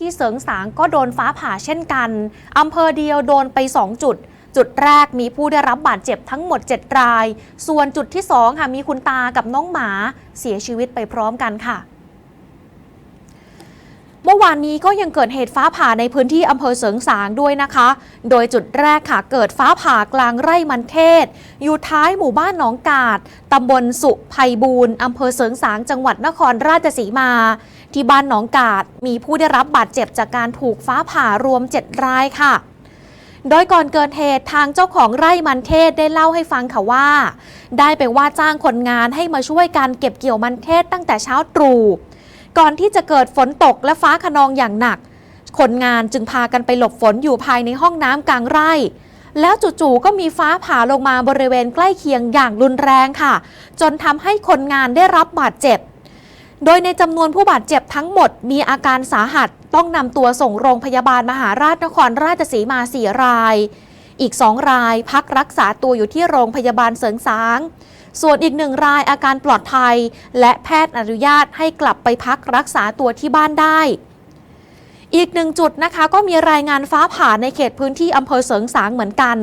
ที่เสริงสางก็โดนฟ้าผ่าเช่นกัน อำเภอเดียวโดนไป 2 จุด จุดแรกมีผู้ได้รับบาดเจ็บทั้งหมด 7 ราย ส่วนจุดที่2ค่ะมีคุณตากับน้องหมาเสียชีวิตไปพร้อมกันค่ะ มื่อวานนี้ก็ยังเกิดเหตุฟ้าผ่าในพื้นที่อำเภอเสริงสางด้วยนะคะ โดยจุดแรกค่ะเกิดฟ้าผ่ากลางไร่มันเทศ อยู่ท้ายหมู่บ้านหนองกาดตำบลสุไพบูรณ์อำเภอเสริงสางจังหวัดนครราชสีมา ที่บ้านหนองกาดมีผู้ได้รับบาดเจ็บจากการถูกฟ้าผ่ารวม 7 รายค่ะโดยก่อนเกิดเหตุทางเจ้าของไร่มันเทศได้เล่าให้ฟังค่ะว่า ได้ไปว่าจ้างคนงานให้มาช่วยการเก็บเกี่ยวมันเทศตั้งแต่เช้าตรู่ ก่อนที่จะเกิดฝนตกและฟ้าขนองอย่างหนัก คนงานจึงพากันไปหลบฝนอยู่ภายในห้องน้ำกลางไร่ แล้วจู่ๆก็มีฟ้าผ่าลงมาบริเวณใกล้เคียงอย่างรุนแรงค่ะ จนทำให้คนงานได้รับบาดเจ็บ โดยในจำนวนผู้บาดเจ็บทั้งหมดมีอาการสาหัส ต้องนำตัวส่งโรงพยาบาลมหาราชนครราชสีมา4ราย อีก 2 รายพักรักษาตัวอยู่ที่โรงพยาบาลเสริงสาง ส่วนอีกหนึ่งรายอาการปลอดภัย และแพทย์อนุญาตให้กลับไปพักรักษาตัวที่บ้านได้ อีกหนึ่งจุดนะคะก็มีรายงานฟ้าผ่าในเขตพื้นที่อำเภอเสริงสางเหมือนกัน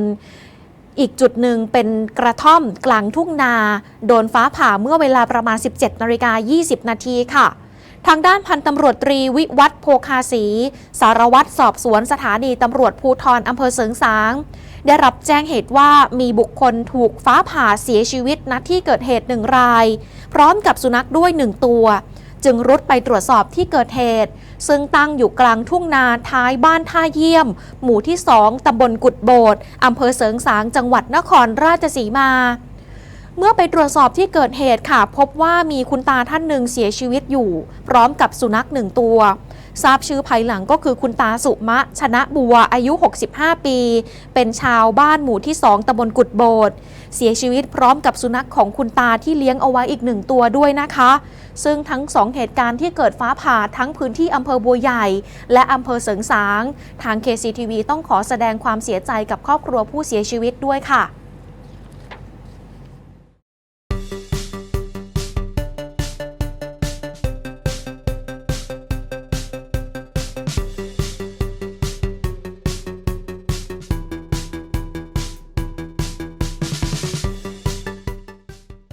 อีกจุดหนึ่งเป็นกระท่อมกลางทุ่งนา โดนฟ้าผ่าเมื่อเวลาประมาณ 17นาฬิกา20 นาทีค่ะ ทางด้านพันตำรวจตรีวิวัฒน์โพคาสี สารวัตรสอบสวนสถานีตำรวจภูทรอำเภอเสริงสาง ได้รับแจ้งเหตุว่ามีบุคคลถูกฟ้าผ่าเสียชีวิตณที่เกิดเหตุหนึ่งราย พร้อมกับสุนัขด้วยหนึ่งตัว จึงรุดไปตรวจสอบที่เกิดเหตุ ซึ่งตั้งอยู่กลางทุ่งนาท้ายบ้านท่าเยี่ยม หมู่ที่2ตำบลกุดโบดอำเภอเสริงสางจังหวัดนครราชสีมา เมื่อไปตรวจสอบที่เกิดเหตุค่ะ พบว่ามีคุณตาท่านหนึ่งเสียชีวิตอยู่ พร้อมกับสุนัขหนึ่งตัว ทราบชื่อภายหลังก็คือคุณตาสุมะ ชนะบัวอายุ 65 ปี เป็นชาวบ้านหมู่ที่ 2ตำบลกุดโบดเสียชีวิตพร้อมกับสุนัขของคุณตาที่เลี้ยงเอาไว้อีกหนึ่งตัวด้วยนะคะ ซึ่งทั้งสองเหตุการณ์ที่เกิดฟ้าผ่าทั้งพื้นที่อำเภอบัวใหญ่ และอำเภอเสริงสาง ทาง KCTV ต้องขอแสดงความเสียใจกับครอบครัวผู้เสียชีวิตด้วยค่ะ